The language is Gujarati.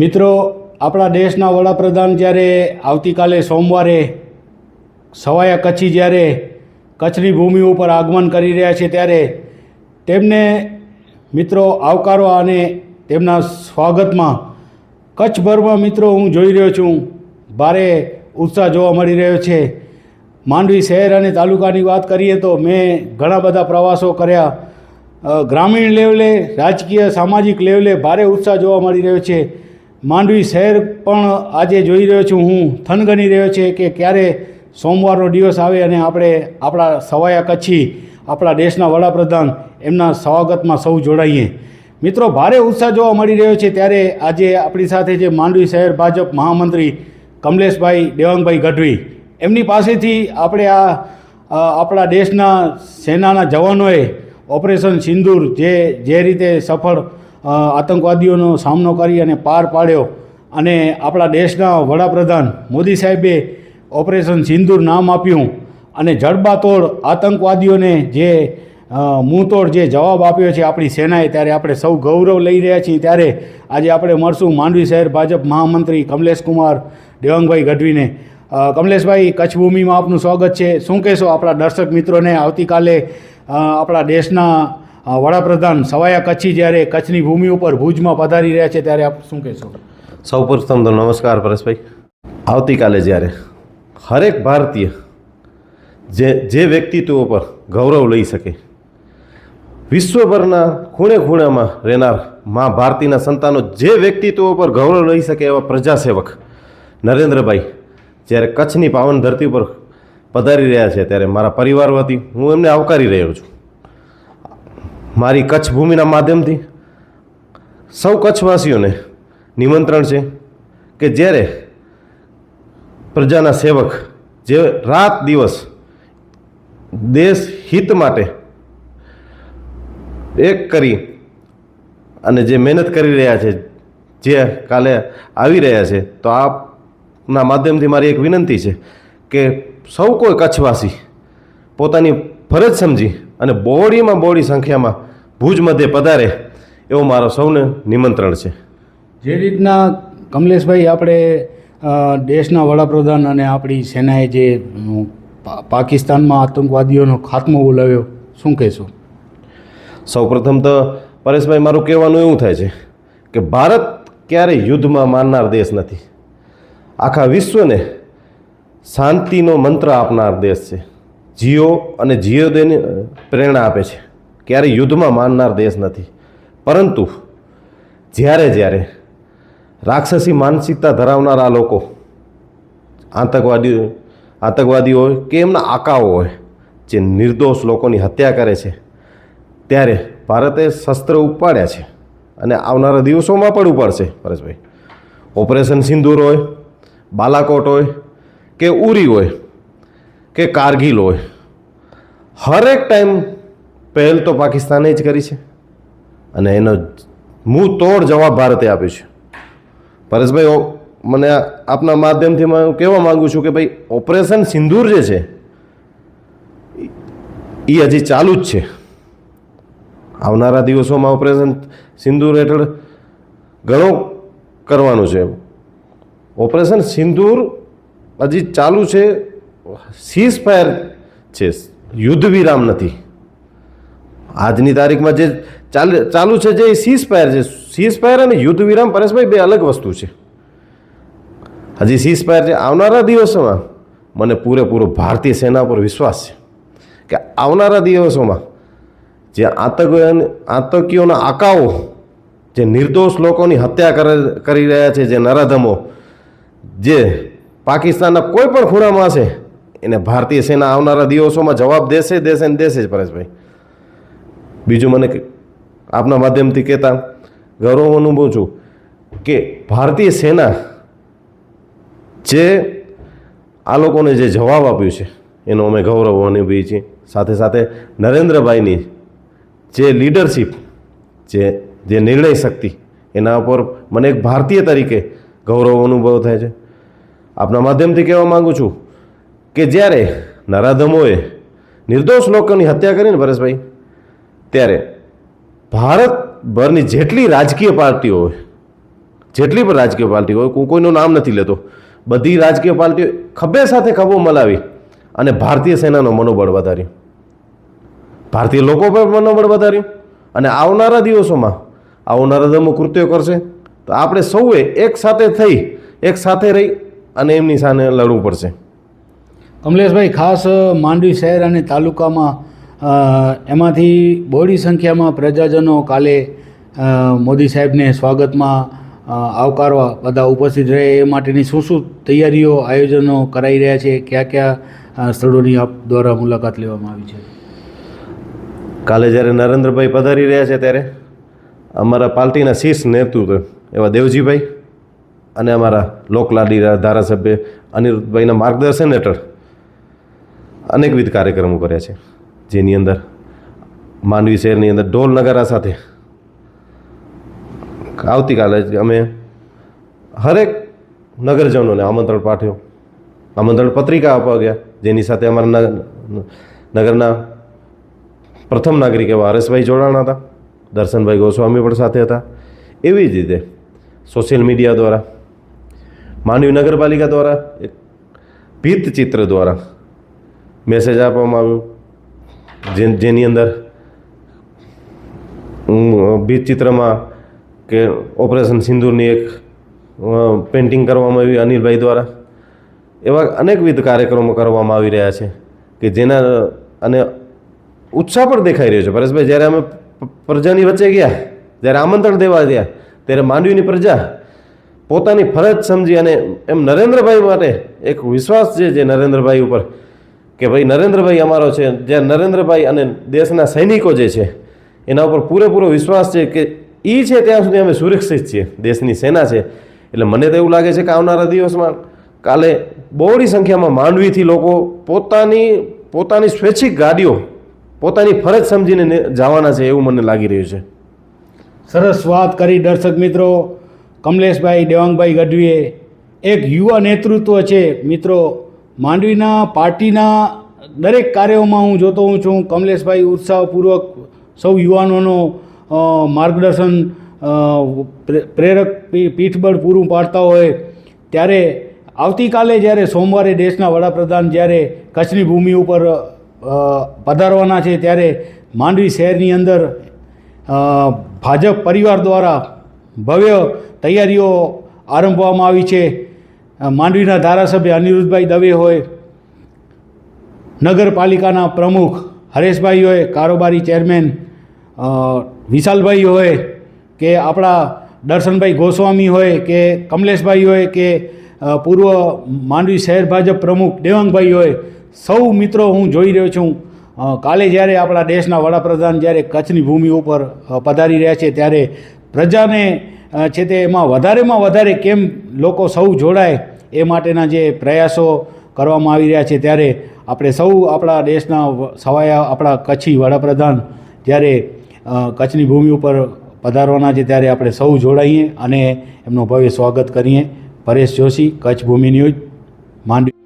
મિત્રો, આપણા દેશના વડાપ્રધાન જ્યારે આવતીકાલે સોમવારે સવાયા કચ્છી જ્યારે કચ્છની ભૂમિ ઉપર આગમન કરી રહ્યા છે ત્યારે તેમને મિત્રો આવકારવા અને તેમના સ્વાગતમાં કચ્છભરમાં મિત્રો હું જોઈ રહ્યો છું, ભારે ઉત્સાહ જોવા મળી રહ્યો છે. માંડવી શહેર અને તાલુકાની વાત કરીએ તો મેં ઘણા બધા પ્રવાસો કર્યા. ગ્રામીણ લેવલે, રાજકીય, સામાજિક લેવલે ભારે ઉત્સાહ જોવા મળી રહ્યો છે. માંડવી શહેર પણ આજે જોઈ રહ્યો છું હું થનગની રહ્યો છે કે ક્યારે સોમવારનો દિવસ આવે અને આપણે આપણા સવાયા કચ્છી, આપણા દેશના વડાપ્રધાન એમના સ્વાગતમાં સૌ જોડાઈએ. મિત્રો, ભારે ઉત્સાહ જોવા મળી રહ્યો છે ત્યારે આજે આપણી સાથે જે માંડવી શહેર ભાજપ મહામંત્રી કમલેશભાઈ દેવાંગભાઈ ગઢવી, એમની પાસેથી આપણે આ આપણા દેશના સેનાના જવાનોએ ઓપરેશન સિંદૂર જે જે રીતે સફળ આતંકવાદીઓનો સામનો કરી અને પાર પાડ્યો. અને આપણા દેશના વડાપ્રધાન મોદી સાહેબે ઓપરેશન સિંદૂર નામ આપ્યું અને જડબાતોડ આતંકવાદીઓને જે મુંતોડ જે જવાબ આપ્યો છે આપણી સેનાએ ત્યારે આપણે સૌ ગૌરવ લઈ રહ્યા છીએ. ત્યારે આજે આપણે મળશું માંડવી શહેર ભાજપ મહામંત્રી કમલેશ કુમાર દેવાંગભાઈ ગઢવીને. કમલેશભાઈ કચ્છ ભૂમિમાં આપનું સ્વાગત છે. શું કહેશો આપણા દર્શક મિત્રોને? આવતીકાલે આપણા દેશના વડાપ્રધાન સવાયા કચ્છી જ્યારે કચ્છની ભૂમિ ઉપર ભુજમાં પધારી રહ્યા છે ત્યારે આપ શું કહેશો? સૌપ્રથમ તો નમસ્કાર પરેશભાઈ. આવતીકાલે જ્યારે હરેક ભારતીય જે જે વ્યક્તિત્વ પર ગૌરવ લઈ શકે, વિશ્વભરના ખૂણે ખૂણામાં રહેનાર મા ભારતીના સંતાનો જે વ્યક્તિત્વ પર ગૌરવ લઈ શકે એવા પ્રજાસેવક નરેન્દ્રભાઈ જ્યારે કચ્છની પાવન ધરતી પર પધારી રહ્યા છે ત્યારે મારા પરિવાર વતી હું એમને આવકારી રહ્યો છું. મારી કચ્છ ભૂમિના માધ્યમથી સૌ કચ્છવાસીઓને નિમંત્રણ છે કે જ્યારે પ્રજાના સેવક જે રાત દિવસ દેશ હિત માટે એક કરી અને જે મહેનત કરી રહ્યા છે, જે કાલે આવી રહ્યા છે, તો આપના માધ્યમથી મારી એક વિનંતી છે કે સૌ કોઈ કચ્છવાસી પોતાની ફરજ સમજી અને બોડીમાં બોડી સંખ્યામાં ભુજ મધ્યે પધારે એવું મારો સૌને નિમંત્રણ છે. જે રીતના કમલેશભાઈ આપણે દેશના વડાપ્રધાન અને આપણી સેનાએ જે પાકિસ્તાનમાં આતંકવાદીઓનો ખાત્મો બોલાવ્યો શું કહેશો? સૌપ્રથમ તો પરેશભાઈ મારું કહેવાનું એવું થાય છે કે ભારત ક્યારેય યુદ્ધમાં માનનાર દેશ નથી. આખા વિશ્વને શાંતિનો મંત્ર આપનાર દેશ છે. જીઓ અને જીઓ દેને પ્રેરણા આપે છે. ક્યારેય યુદ્ધમાં માનનાર દેશ નથી. પરંતુ જ્યારે જ્યારે રાક્ષસી માનસિકતા ધરાવનાર લોકો આતંકવાદી આતંકવાદી હોય કે એમના આકાઓ હોય, જે નિર્દોષ લોકોની હત્યા કરે છે, ત્યારે ભારતે શસ્ત્ર ઉપાડ્યા છે અને આવનારા દિવસોમાં પણ ઉપાડશે, પરેશભાઈ. ઓપરેશન સિંદૂર હોય, બાલાકોટ હોય, કે ઉરી હોય, કે કારગિલ હોય, હરેક ટાઈમ પહેલ તો પાકિસ્તાને જ કરી છે. અને એનો હું તોડ જવાબ ભારતે આપ્યો છે. પરેશભાઈ મને આપના માધ્યમથી હું કહેવા માગું છું કે ભાઈ, ઓપરેશન સિંદૂર જે છે એ હજી ચાલુ જ છે. આવનારા દિવસોમાં ઓપરેશન સિંદૂર હેઠળ ઘણું કરવાનું છે. ઓપરેશન સિંદૂર હજી ચાલુ છે. સીઝ ફાયર છે. યુદ્ધ વિરામ નથી. આજની તારીખમાં જે ચાલુ ચાલુ છે જે સીઝ ફાયર છે સીઝ ફાયર અને યુદ્ધ વિરામ પરેશભાઈ બે અલગ વસ્તુ છે. હજી સીઝ ફાયર છે આવનારા દિવસોમાં મને પૂરેપૂરો ભારતીય સેના પર વિશ્વાસ છે કે આવનારા દિવસોમાં જે આતંક આતંકીઓના આકાઓ, જે નિર્દોષ લોકોની હત્યા કરે, કરી રહ્યા છે, જે નરાધમો, જે પાકિસ્તાનના કોઈ પણ ખૂણામાં હશે, એને ભારતીય સેના આવનારા દિવસોમાં જવાબ દેશે દેશે ને દેશે જ પરેશભાઈ. બીજું મને આપના માધ્યમથી કહેતા, ગૌરવ અનુભવું છું કે ભારતીય સેના જે આ લોકોને જે જવાબ આપ્યું છે, એનો અમે ગૌરવ અનુભવીએ છીએ. સાથે સાથે નરેન્દ્રભાઈની જે લીડરશિપ જે જે નિર્ણય શક્તિ, એના ઉપર મને એક ભારતીય તરીકે ગૌરવ અનુભવ થાય છે. આપના માધ્યમથી કહેવા માગું છું કે જ્યારે નરાધમોએ નિર્દોષ લોકોની હત્યા કરીને પરેશભાઈ ત્યારે ભારતભરની જેટલી રાજકીય પાર્ટીઓ હોય, જેટલી પણ રાજકીય પાર્ટી હોય કોઈનું નામ નથી લેતો, બધી રાજકીય પાર્ટીઓ ખભે સાથે ખભો મલાવી અને ભારતીય સેનાનો મનોબળ વધાર્યું. ભારતીય લોકો પર મનોબળ વધાર્યું અને આવનારા દિવસોમાં આવનારા નરદમો કૃત્યો કરશે. તો આપણે સૌએ એક સાથે થઈ, એક સાથે રહી અને એમની સામે લડવું પડશે. કમલેશભાઈ, ખાસ માંડવી શહેર અને તાલુકામાં એમાંથી બહોળી સંખ્યામાં પ્રજાજનો કાલે મોદી સાહેબને સ્વાગતમાં આવકારવા બધા ઉપસ્થિત રહે એ માટેની શું શું તૈયારીઓ, આયોજનો કરાઈ રહ્યા છે, કયા કયા સ્થળોની આપ દ્વારા મુલાકાત લેવામાં આવી છે? કાલે જ્યારે નરેન્દ્રભાઈ પધારી રહ્યા છે ત્યારે અમારા પાર્ટીના શીર્ષ નેતૃત્વ એવા દેવજીભાઈ અને અમારા લોકલાડી ધારાસભ્ય અનિરુદ્ધભાઈના માર્ગદર્શન હેઠળ અનેકવિધ કાર્યક્રમો કર્યા છે. જેની અંદર માંડવી શહેરની અંદર ઢોલ નગારા સાથે. આવતીકાલે અમે હરેક નગરજનોને આમંત્રણ પાઠ્યું. આમંત્રણ પત્રિકા આપવા ગયા, જેની સાથે અમારા નગરના પ્રથમ નાગરિક એવા હરેશભાઈ જોડાણા હતા, દર્શનભાઈ ગોસ્વામી પણ સાથે હતા. એવી જ રીતે સોશિયલ મીડિયા દ્વારા માંડવી નગરપાલિકા દ્વારા એક ભીત ચિત્ર દ્વારા મેસેજ આપવામાં આવ્યું. જે જેની અંદર ભીત ચિત્રમાં કે ઓપરેશન સિંદૂરની એક પેઇન્ટિંગ કરવામાં આવી અનિલભાઈ દ્વારા. એવા અનેકવિધ કાર્યક્રમો કરવામાં આવી રહ્યા છે કે જેના, અને ઉત્સાહ પણ દેખાઈ રહ્યો છે. પરેશભાઈ, જ્યારે અમે પ્રજાની વચ્ચે ગયા, જ્યારે આમંત્રણ દેવા ગયા, ત્યારે માંડવીની પ્રજા પોતાની ફરજ સમજી અને એમ નરેન્દ્રભાઈ માટે એક વિશ્વાસ છે જે નરેન્દ્રભાઈ ઉપર કે ભાઈ નરેન્દ્રભાઈ અમારો છે, જે નરેન્દ્રભાઈ અને દેશના સૈનિકો જે છે, એના ઉપર પૂરેપૂરો વિશ્વાસ છે કે એ છે ત્યાં સુધી અમે સુરક્ષિત છીએ, દેશની સેના છે. એટલે મને તો એવું લાગે છે કે આવનારા દિવસમાં કાલે બહોળી સંખ્યામાં માંડવીથી લોકો પોતાની પોતાની સ્વૈચ્છિક ગાડીઓ, પોતાની ફરજ સમજીને જવાના છે એવું મને લાગી રહ્યું છે. સરસ વાત કરી દર્શક મિત્રો. કમલેશભાઈ, દેવાંગભાઈ ગઢવીએ એક યુવા નેતૃત્વ છે. મિત્રો માંડવીના પાર્ટીના દરેક કાર્યોમાં હું જોતો હું છું. કમલેશભાઈ ઉત્સાહપૂર્વક સૌ યુવાનોનો માર્ગદર્શન પ્રેરક પીઠબળ પૂરું પાડતા હોય. ત્યારે આવતીકાલે જ્યારે સોમવારે દેશના વડાપ્રધાન જ્યારે કચ્છની ભૂમિ ઉપર પધારવાના છે, ત્યારે માંડવી શહેરની અંદર ભાજપ પરિવાર દ્વારા ભવ્ય તૈયારીઓ આરંભવામાં આવી છે. માંડવીના ધારાસભ્ય અનિરુદ્ધભાઈ દવે હોય, નગરપાલિકાના પ્રમુખ હરેશભાઈ હોય, કારોબારી ચેરમેન વિશાલભાઈ હોય, કે આપણા દર્શનભાઈ ગોસ્વામી હોય, કે કમલેશભાઈ હોય, કે પૂર્વ માંડવી શહેર ભાજપ પ્રમુખ દેવાંગભાઈ હોય, સૌ મિત્રો હું જોઈ રહ્યો છું. કાલે જ્યારે આપણા દેશના વડાપ્રધાન જ્યારે કચ્છની ભૂમિ ઉપર પધારી રહ્યા છે, ત્યારે પ્રજાને છે તે એમાં વધારેમાં વધારે કેમ લોકો સૌ જોડાય એ માટેના જે પ્રયાસો કરવામાં આવી રહ્યા છે, ત્યારે આપણે સૌ આપણા દેશના સવાયા આપણા કચ્છી વડાપ્રધાન જ્યારે કચ્છની ભૂમિ ઉપર પધારવાના છે, ત્યારે આપણે સૌ જોડાઈએ અને એમનું ભવ્ય સ્વાગત કરીએ. પરેશ જોશી, કચ્છ ભૂમિ ન્યૂઝ, માંડવી.